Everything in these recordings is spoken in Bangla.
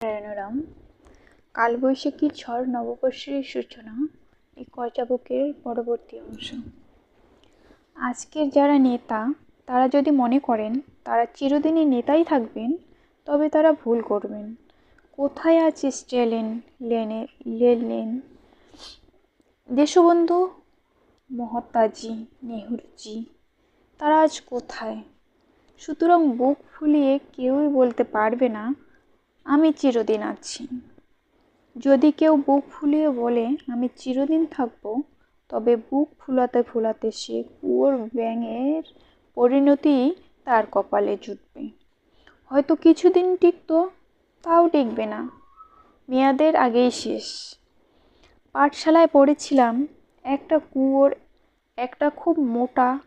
নারায়ণরাম কালবৈশাখী ঝড় নববর্ষের সূচনা এই কচাবুকের পরবর্তী অংশ। আজকের যারা নেতা, তারা যদি মনে করেন তারা চিরদিনই নেতাই থাকবেন, তবে তারা ভুল করবেন। কোথায় আছে স্টেলেন, লেনে লেলেন দেশবন্ধু মহাত্মাজি নেহরুজি, তারা আজ কোথায়? সুতরাং বুক ফুলিয়ে কেউই বলতে পারবে না আমি চিরদিন আছি। যদি কেউ বুক ফুলিয়ে বলে, আমি চিরদিন থাকব তবে বুক ফুলাতে ফুলাতে সে কুয়োর ব্যাঙের পরিণতি তার কপালে জুটবে। হয়তো কিছুদিন টিকতো, তাও টিকবে না। মেয়াদের আগেই শেষ। পাঠশালায় পড়েছিলাম, একটা কুয়োর, একটা খুব মোটা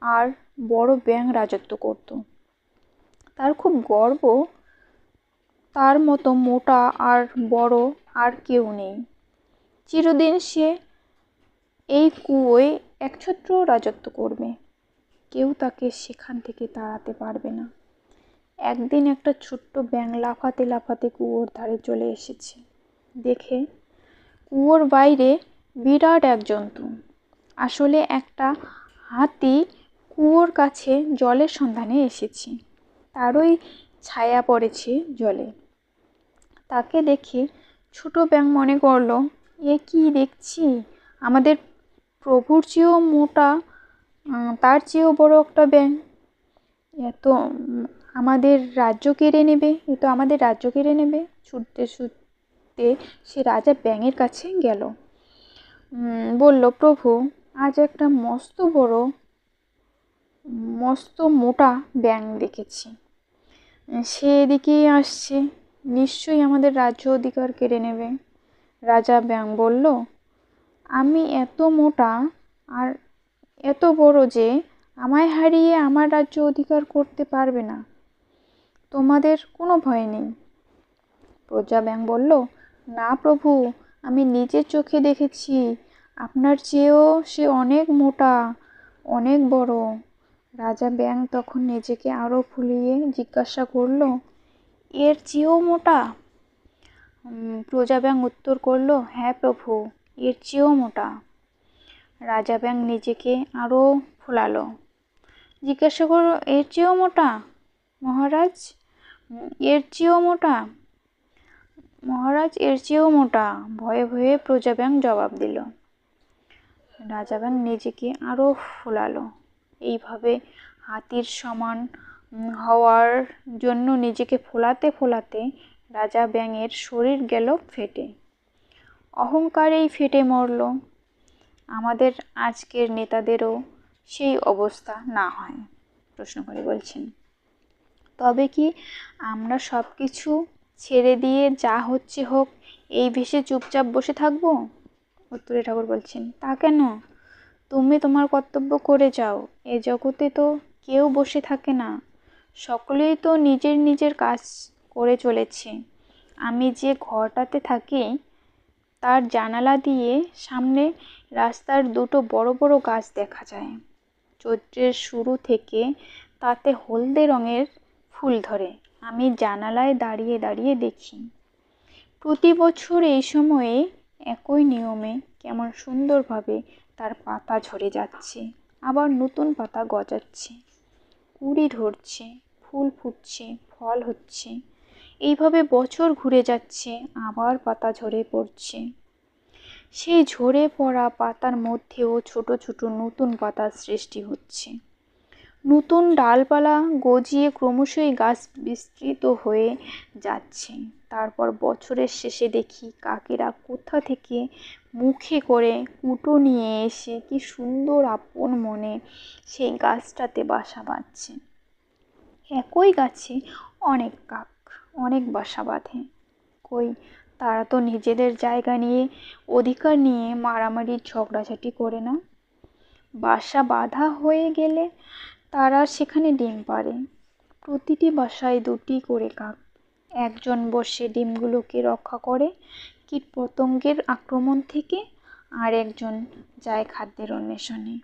আর বড় ব্যাঙ রাজত্ব করত। তার খুব গর্ব তার মতো মোটা আর বড় আর কেউ নেই। চিরদিন সে এই কুয়োয় একছত্র রাজত্ব করবে। কেউ তাকে সেখান থেকে তাড়াতে পারবে না। একদিন একটা ছোট্ট ব্যাঙ লাফাতে লাফাতে কুয়োর ধারে চলে এসেছে। দেখে কুয়োর বাইরে বিরাট এক জন্তু। আসলে একটা হাতি কুয়োর কাছে জলের সন্ধানে এসেছে। তারই ছায়া পড়েছে জলে। তাকে দেখে ছোট ব্যাঙ মনে করল, এ কি দেখছি? আমাদের প্রভুর চেয়েও মোটা তার চেয়েও বড় একটা ব্যাঙ। এত আমাদের রাজ্য কেড়ে নেবে, এ তো আমাদের রাজ্য কেড়ে নেবে। ছুটতে ছুটতে সে রাজা ব্যাঙের কাছে গেল। বলল, প্রভু, আজ একটা মস্ত বড়, মস্ত মোটা ব্যাঙ দেখেছি। সে এদিকেই আসছে। নিশ্চয়ই আমাদের রাজ্য অধিকার কেড়ে নেবে। রাজা ব্যাং বলল, আমি এত মোটা আর এত বড় যে আমায় হারিয়ে আমার রাজ্য অধিকার করতে পারবে না। তোমাদের কোনো ভয় নেই। প্রজা ব্যাং বলল, না প্রভু, আমি নিজের চোখে দেখেছি। আপনার চেয়েও সে অনেক মোটা, অনেক বড়। রাজা ব্যাং তখন নিজেকে আরও ফুলিয়ে জিজ্ঞাসা করল এর চেয়েও মোটা। প্রজা ব্যাং উত্তর করল হ্যাঁ প্রভু, এর চেয়েও মোটা। রাজা ব্যাং নিজেকে আরও ফোলালো। জিজ্ঞাসা করল, এর চেয়েও মোটা? মহারাজ, এর চেয়েও মোটা? মহারাজ, এর চেয়েও মোটা। ভয়ে ভয়ে প্রজা ব্যাং জবাব দিল। রাজা ব্যাং নিজেকে আরও ফোলালো। এইভাবে হাতির সমান হওয়ার জন্য নিজেকে ফোলাতে ফোলাতে রাজা ব্যাঙের শরীর গেল ফেটে। অহংকারেই ফেটে মরল। আমাদের আজকের নেতাদেরও সেই অবস্থা না হয়, প্রশ্ন করে বলছেন। তবে কি আমরা সব কিছু ছেড়ে দিয়ে যা হচ্ছে হোক, এই ভেসে চুপচাপ বসে থাকব? উত্তরে ঠাকুর বলছেন, তা কেন? তুমি তোমার কর্তব্য করে যাও। এ জগতে তো কেউ বসে থাকে না। সকলেই তো নিজের নিজের কাজ করে চলেছে। আমি যে ঘরটাতে থাকি, তার জানালা দিয়ে সামনে রাস্তার দুটো বড় বড় গাছ দেখা যায়। চৈত্রের শুরু থেকে তাতে হলদে রঙের ফুল ধরে। আমি জানালায় দাঁড়িয়ে দাঁড়িয়ে দেখি। প্রতি বছর এই সময়ে একই নিয়মে কেমন সুন্দরভাবে তার পাতা ঝরে যাচ্ছে। আবার নতুন পাতা গজাচ্ছে। কুড়ি ধরছে, ফুল ফুটছে, ফল হচ্ছে। এইভাবে বছর ঘুরে যাচ্ছে, আবার পাতা ঝরে পড়ছে। সেই ঝরে পড়া পাতার মধ্যেও ছোট ছোট নতুন পাতার সৃষ্টি হচ্ছে। নতুন ডালপালা গজিয়ে ক্রমশই গাছ বিস্তৃত হয়ে যাচ্ছে। তারপর বছরের শেষে দেখি কাকেরা কোথা থেকে মুখে করে কুটো নিয়ে এসে কি সুন্দর আপন মনে সেই গাছটাতে বাসা বাঁধছে। একই গাছে অনেক কাক, অনেক বাসা বাঁধে। কই, তারা তো নিজেদের জায়গা নিয়ে, অধিকার নিয়ে মারামারি ঝগড়াঝাটি করে না? বাসা বাঁধা হয়ে গেলে তারা সেখানে ডিম পাড়ে। প্রতিটি বাসায় দুটি করে কাক। একজন বসে ডিমগুলোকে রক্ষা করে কীট পতঙ্গের আক্রমণ থেকে, আর একজন যায় খাদ্যের অন্বেষণে।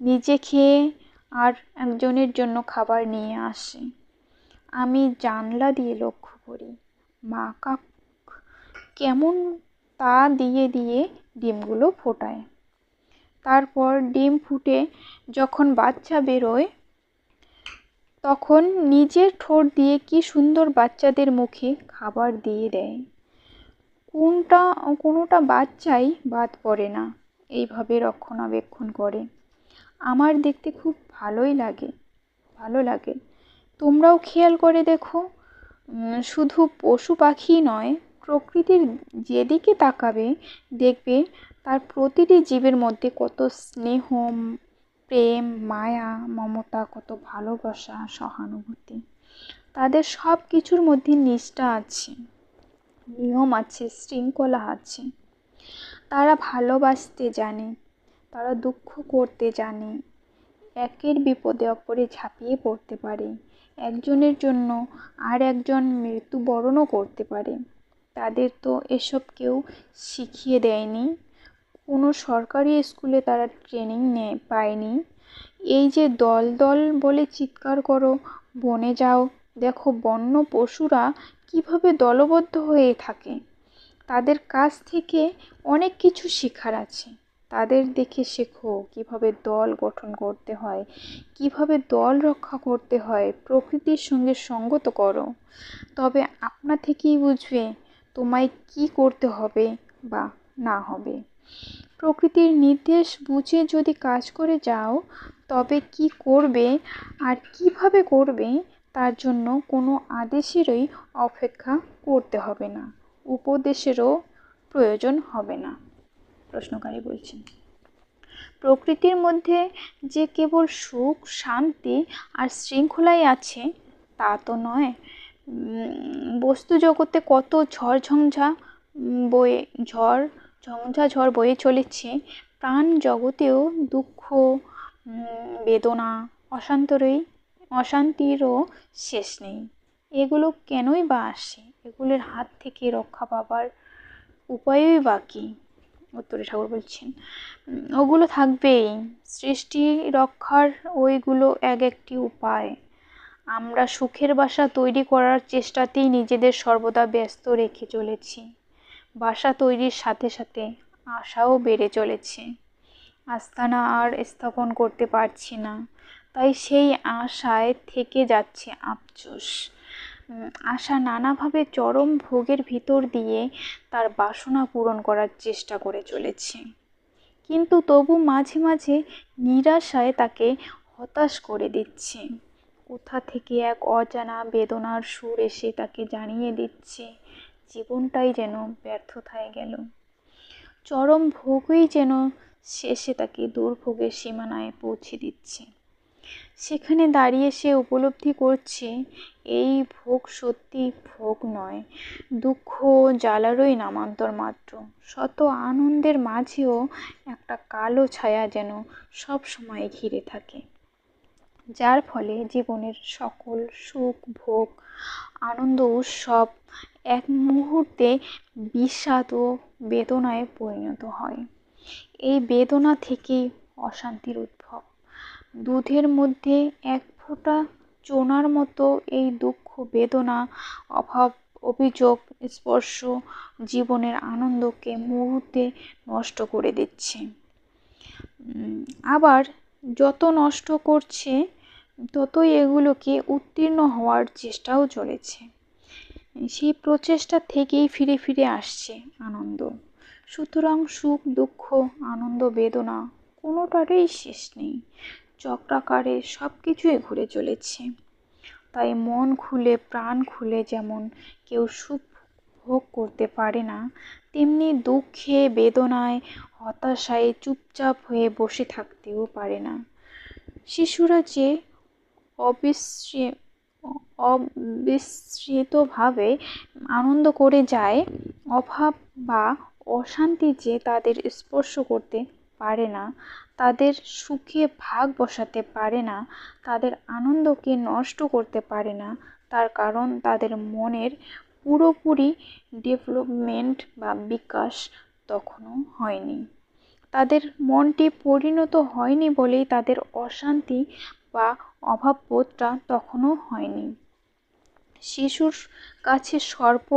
নিজে খেয়ে আর একজনের জন্য খাবার নিয়ে আসে। আমি জানলা দিয়ে লক্ষ্য করি, মা কাক কেমন তা দিয়ে দিয়ে ডিমগুলো ফোটায়। তারপর ডিম ফুটে যখন বাচ্চা বেরোয় তখন নিজের ঠোঁট দিয়ে কি সুন্দর বাচ্চাদের মুখে খাবার দিয়ে দেয়। কোনটা, কোনোটা বাচ্চাই বাদ পড়ে না, এইভাবে রক্ষণাবেক্ষণ করে। আমার দেখতে খুব ভালোই লাগে, ভালো লাগে। তোমরাও খেয়াল করে দেখো শুধু পশু পাখি নয়, প্রকৃতির যেদিকে তাকাবে, দেখবে তার প্রতিটি জীবের মধ্যে কত স্নেহ প্রেম, মায়া, মমতা, কত ভালোবাসা, সহানুভূতি। তাদের সব কিছুর মধ্যে নিষ্ঠা আছে, নিয়ম আছে, শৃঙ্খলা আছে। তারা ভালোবাসতে জানে, তারা দুঃখ করতে জানে, একের বিপদে অপরে ঝাঁপিয়ে পড়তে পারে। একজনের জন্য আর একজন মৃত্যুবরণও করতে পারে। তাদের তো এসব কেউ শিখিয়ে দেয়নি। কোনো সরকারি স্কুলে তারা ট্রেনিং নেয় পায়নি। এই যে দল দল বলে চিৎকার করো, বনে যাও, দেখো বন্য পশুরা কীভাবে দলবদ্ধ হয়ে থাকে। তাদের কাছ থেকে অনেক কিছু শেখার আছে। তাদের দেখে শেখো কীভাবে দল গঠন করতে হয়, কীভাবে দল রক্ষা করতে হয়, প্রকৃতির সঙ্গে সঙ্গত করো। তবে আপনা থেকেই বুঝবে তোমায় কি করতে হবে বা না হবে। প্রকৃতির নির্দেশ বুঝে যদি কাজ করে যাও, তবে কি করবে আর কীভাবে করবে তার জন্য কোনো আদেশেরই অপেক্ষা করতে হবে না, উপদেশেরও প্রয়োজন হবে না। প্রশ্নকারী বলছেন, প্রকৃতির মধ্যে যে কেবল সুখ, শান্তি আর শৃঙ্খলাই আছে, তা তো নয়। বস্তু জগতে কত ঝড় ঝঞ্ঝা বয়ে, ঝড় ঝঞ্ঝা ঝড় বয়ে চলেছে। প্রাণ জগতেও দুঃখ বেদনা, অশান্তরই, অশান্তিরও শেষ নেই। এগুলো কেনই বা আসে? এগুলোর হাত থেকে রক্ষা পাবার উপায়ই বা কী? উত্তরে ঠাকুর বলছেন ওগুলো থাকবেই। সৃষ্টি রক্ষার ওইগুলো এক একটি উপায়। আমরা সুখের বাসা তৈরি করার চেষ্টাতেই নিজেদের সর্বদা ব্যস্ত রেখে চলেছি। বাসা তৈরির সাথে সাথে আশাও বেড়ে চলেছে। আস্তানা আর স্থাপন করতে পারছি না, তাই সেই আশায় থেকে যাচ্ছে আফসোস। আশা নানাভাবে চরম ভোগের ভিতর দিয়ে তার বাসনা পূরণ করার চেষ্টা করে চলেছে। কিন্তু তবু মাঝে মাঝে নিরাশায় তাকে হতাশ করে দিচ্ছে। কোথা থেকে এক অজানা বেদনার সুর এসে তাকে জানিয়ে দিচ্ছে জীবনটাই যেন ব্যর্থতায় গেল। চরম ভোগই যেন শেষে তাকে দুর্ভোগের সীমানায় পৌঁছে দিচ্ছে। সেখানে দাঁড়িয়ে সে উপলব্ধি করছে, এই ভোগ সত্যি ভোগ নয়, দুঃখ জ্বালারই নামান্তর মাত্র। শত আনন্দের মাঝেও একটা কালো ছায়া যেন সব সময় ঘিরে থাকে। যার ফলে জীবনের সকল সুখ, ভোগ, আনন্দ, উৎসব এক মুহূর্তে বিষাদ ও বেদনায় পরিণত হয়। এই বেদনা থেকেই অশান্তির উদ্ভব। দুধের মধ্যে এক ফোঁটা চোনার মতো এই দুঃখ, বেদনা, অভাব, অভিযোগ, স্পর্শ জীবনের আনন্দকে মুহূর্তে নষ্ট করে দিচ্ছে। আবার যত নষ্ট করছে, ততই এগুলোকে উত্তীর্ণ হওয়ার চেষ্টাও চলেছে। সেই প্রচেষ্টা থেকেই ফিরে ফিরে আসছে আনন্দ। সুতরাং সুখ, দুঃখ, আনন্দ, বেদনা কোনোটারই শেষ নেই। চক্রাকারে সব কিছুই ঘুরে চলেছে। তাই মন খুলে, প্রাণ খুলে যেমন কেউ সুখ ভোগ করতে পারে না তেমনি দুঃখে, বেদনায়, হতাশায় চুপচাপ হয়ে বসে থাকতেও পারে না। শিশুরা যে অবিশ্রী, অবিশ্রিতভাবে আনন্দ করে যায়, অভাব বা অশান্তি যে তাদের স্পর্শ করতে পারে না, তাদের সুখে ভাগ বসাতে পারে না, তাদের আনন্দকে নষ্ট করতে পারে না, তার কারণ তাদের মনের পুরোপুরি ডেভেলপমেন্ট বা বিকাশ তখনও হয়নি। তাদের মনটি পরিণত হয়নি বলেই তাদের অশান্তি বা অভাববোধটা তখনও হয়নি। শিশুর কাছে সর্প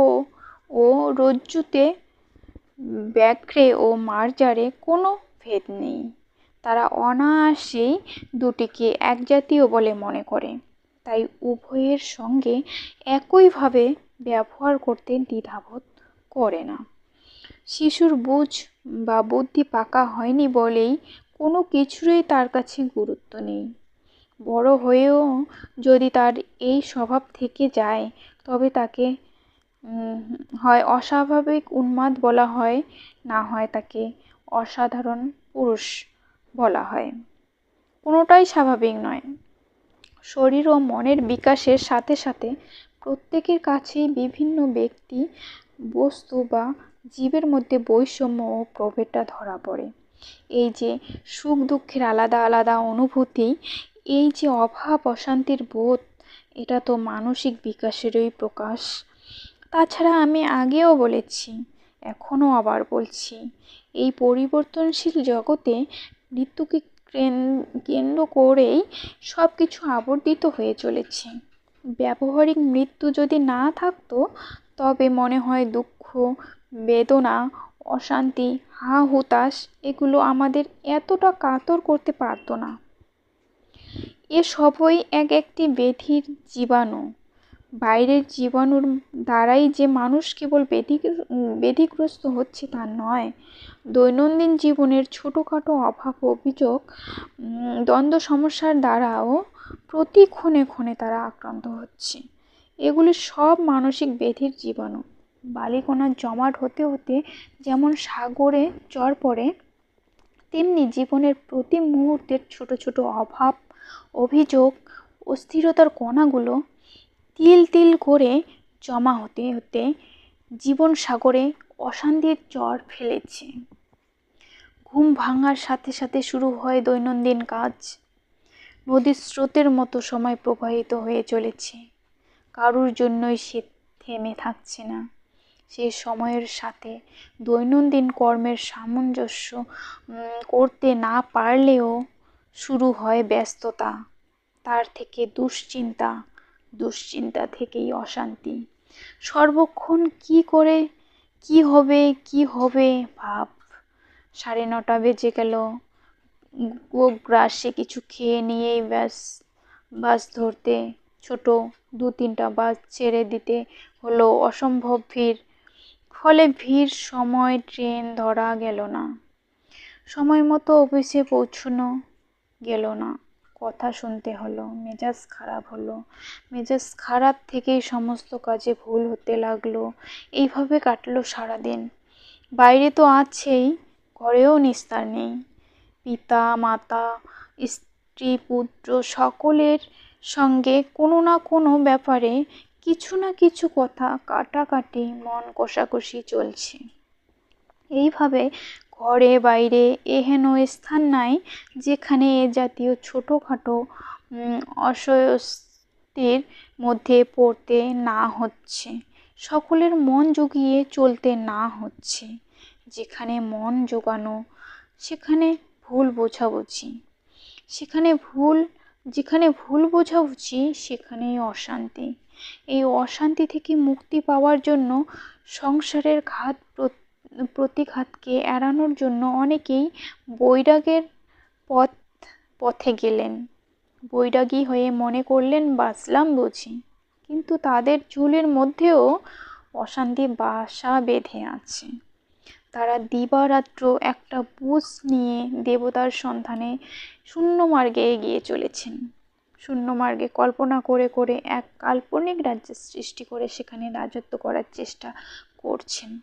ও রজ্জুতে, ব্যাঘ্রে ও মার্জারে কোনো ভেদ নেই। তারা অনায়াসেই দুটিকে এক জাতীয় বলে মনে করে। তাই উভয়ের সঙ্গে একইভাবে ব্যবহার করতে দ্বিধাবোধ করে না। শিশুর বুঝ বা বুদ্ধি পাকা হয়নি বলেই কোনো কিছুরই তার কাছে গুরুত্ব নেই। বড় হয়েও যদি তার এই স্বভাব থেকে যায়, তবে তাকে হয় অস্বাভাবিক উন্মাদ বলা হয়, না হয় তাকে অসাধারণ পুরুষ বলা হয়। কোনোটাই স্বাভাবিক নয়। শরীর ও মনের বিকাশের সাথে সাথে প্রত্যেকের কাছেই বিভিন্ন ব্যক্তি, বস্তু বা জীবের মধ্যে বৈষম্য ও প্রভেদটা ধরা পড়ে। এই যে সুখ দুঃখের আলাদা আলাদা অনুভূতি, এই যে অভাব অশান্তির বোধ, এটা তো মানসিক বিকাশেরই প্রকাশ। তাছাড়া আমি আগেও বলেছি, এখনও আবার বলছি, এই পরিবর্তনশীল জগতে মৃত্যুকে কেন্দ্র করেই সব কিছু আবর্তিত হয়ে চলেছে। ব্যবহারিক মৃত্যু যদি না থাকতো, তবে মনে হয় দুঃখ, বেদনা, অশান্তি, হা হুতাশ এগুলো আমাদের এতটা কাতর করতে পারতো না। এ সবই এক একটি ব্যাধির জীবাণু। বাইরের জীবাণুর দ্বারাই যে মানুষ কেবল ব্যাধি ব্যাধিগ্রস্ত হচ্ছে তা নয় দৈনন্দিন জীবনের ছোটোখাটো অভাব অভিযোগ দ্বন্দ্ব সমস্যার দ্বারাও প্রতি ক্ষণে ক্ষণে তারা আক্রান্ত হচ্ছে। এগুলি সব মানসিক ব্যাধির জীবাণু। বালিকণার জমাট হতে হতে যেমন সাগরে চর পড়ে, তেমনি জীবনের প্রতি মুহূর্তের ছোট ছোট অভাব, অভিযোগ, অস্থিরতার কণাগুলো তিল তিল করে জমা হতে হতে জীবন সাগরে অশান্তির চর ফেলেছে। ঘুম ভাঙার সাথে সাথে শুরু হয় দৈনন্দিন কাজ। নদীর স্রোতের মতো সময় প্রবাহিত হয়ে চলেছে। কারুর জন্যই সে থেমে থাকছে না। সে সময়ের সাথে দৈনন্দিন কর্মের সামঞ্জস্য করতে না পারলেও শুরু হয় ব্যস্ততা। তার থেকে দুশ্চিন্তা দুশ্চিন্তা থেকেই অশান্তি। সর্বক্ষণ কি করে, কি হবে কি হবে, ভাব সাড়ে নটা বেজে গেল। গ্রাসে কিছু খেয়ে নিয়েই ব্যাস, বাস ধরতে ছোট দু তিনটা বাস ছেড়ে দিতে হলো অসম্ভব ভিড়। ফলে ভিড় সময় ট্রেন ধরা গেল না। সময় মতো অফিসে পৌঁছনো গেল না। কথা শুনতে হলো, মেজাজ খারাপ হলো। মেজাজ খারাপ থেকেই সমস্ত কাজে ভুল হতে লাগল। এইভাবে কাটলো সারাদিন। বাইরে তো আছেই ঘরেও নিস্তার নেই। পিতা, মাতা, স্ত্রী, পুত্র সকলের সঙ্গে কোনো না কোনো ব্যাপারে কিছু না কিছু কথা কাটাকাটি মন কষাকষি চলছে। এইভাবে ঘরে বাইরে এহেন স্থান নাই যেখানে এ জাতীয় ছোটোখাটো অস্বস্তির মধ্যে পড়তে না হচ্ছে, সকলের মন জুগিয়ে চলতে না হচ্ছে। যেখানে মন জোগানো, সেখানে ভুল বোঝাবুঝি। সেখানে ভুল, যেখানে ভুল বোঝাবুঝি, সেখানেই অশান্তি। এই অশান্তি থেকে মুক্তি পাওয়ার জন্য সংসারের ঘাত প্রতিঘাতকে এড়ানোর জন্য অনেকেই বৈরাগের পথ, পথে গেলেন। বৈরাগী হয়ে মনে করলেন, বাঁচলাম বুঝি। কিন্তু তাদের চুলের মধ্যেও অশান্তি বাসা বেঁধে আছে। তারা দিবারাত্র একটা বুঝ নিয়ে দেবতার সন্ধানে শূন্য মার্গে এগিয়ে চলেছেন। শূন্য মার্গে কল্পনা করে করে এক কাল্পনিক রাজ্যের সৃষ্টি করে সেখানে রাজত্ব করার চেষ্টা করছেন।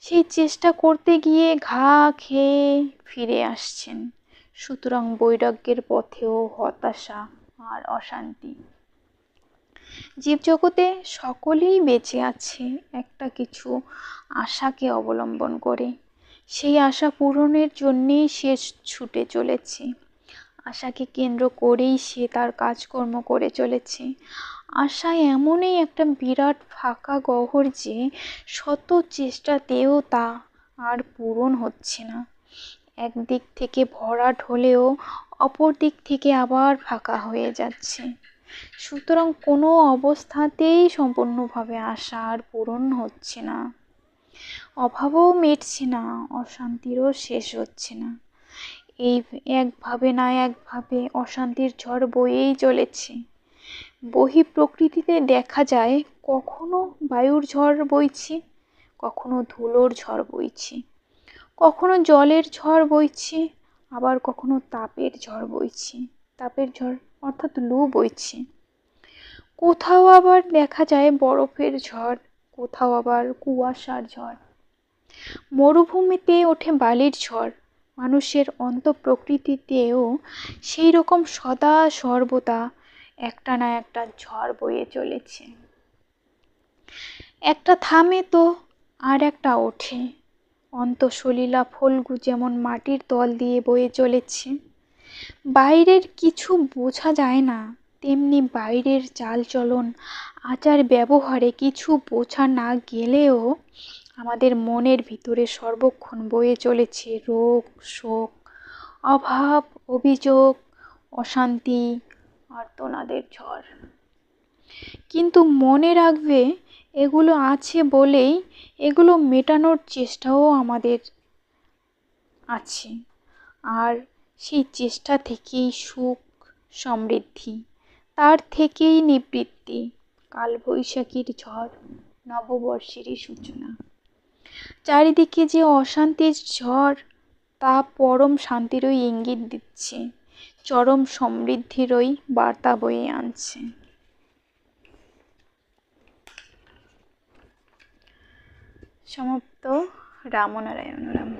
সেই চেষ্টা করতে গিয়ে ঘা খেয়ে ফিরে আসছেন। সুতরাং বৈরাগ্যের পথেও হতাশা আর অশান্তি। জীবজগতে সকলেই বেঁচে আছে, একটা কিছু আশাকে অবলম্বন করে। সেই আশা পূরণের জন্যেই সে ছুটে চলেছে। আশাকে কেন্দ্র করেই সে তার কাজকর্ম করে চলেছে। আশা এমনই একটা বিরাট ফাঁকা গহর যে শত চেষ্টাতেও তা আর পূরণ হচ্ছে না। একদিক থেকে ভরাট হলেও অপর দিক থেকে আবার ফাঁকা হয়ে যাচ্ছে। সুতরাং কোনো অবস্থাতেই সম্পূর্ণভাবে আশা আর পূরণ হচ্ছে না। অভাবও মিটছে না, অশান্তিরও শেষ হচ্ছে না। এই একভাবে না একভাবে অশান্তির ঝড় বয়েই চলেছে। বহি প্রকৃতিতে দেখা যায়, কখনো বায়ুর ঝড় বইছে, কখনো ধুলোর ঝড় বইছে। কখনো জলের ঝড় বইছে, আবার কখনো তাপের ঝড় বইছে। তাপের ঝড় অর্থাৎ লু বইছে। কোথাও আবার দেখা যায় বরফের ঝড়, কোথাও আবার কুয়াশার ঝড়। মরুভূমিতে ওঠে বালির ঝড়। মানুষের অন্তঃপ্রকৃতিতেও সেই রকম সদা সর্বদা একটা না একটা ঝড় বয়ে চলেছে। একটা থামে তো, আর একটা ওঠে। অন্তঃসলীলা ফল্গু যেমন মাটির তল দিয়ে বয়ে চলেছে। বাইরের কিছু বোঝা যায় না, তেমনি বাইরের চালচলন আচার ব্যবহারে কিছু বোঝা না গেলেও আমাদের মনের ভিতরে সর্বক্ষণ বয়ে চলেছে রোগ, শোক, অভাব, অভিযোগ, অশান্তি, আর্তনাদের ঝড়। কিন্তু মনে রাখবে, এগুলো আছে বলেই এগুলো মেটানোর চেষ্টাও আমাদের আছে। আর সেই চেষ্টা থেকেই সুখ, সমৃদ্ধি, তার থেকেই নিবৃত্তি, কালবৈশাখীর ঝড়, নববর্ষেরই সূচনা। চারিদিকে যে অশান্তির ঝড়, তা পরম শান্তিরই ইঙ্গিত দিচ্ছে। চরম সমৃদ্ধিরই বার্তা বয়ে আনছে। সমাপ্ত। রামনারায়ণ রাম।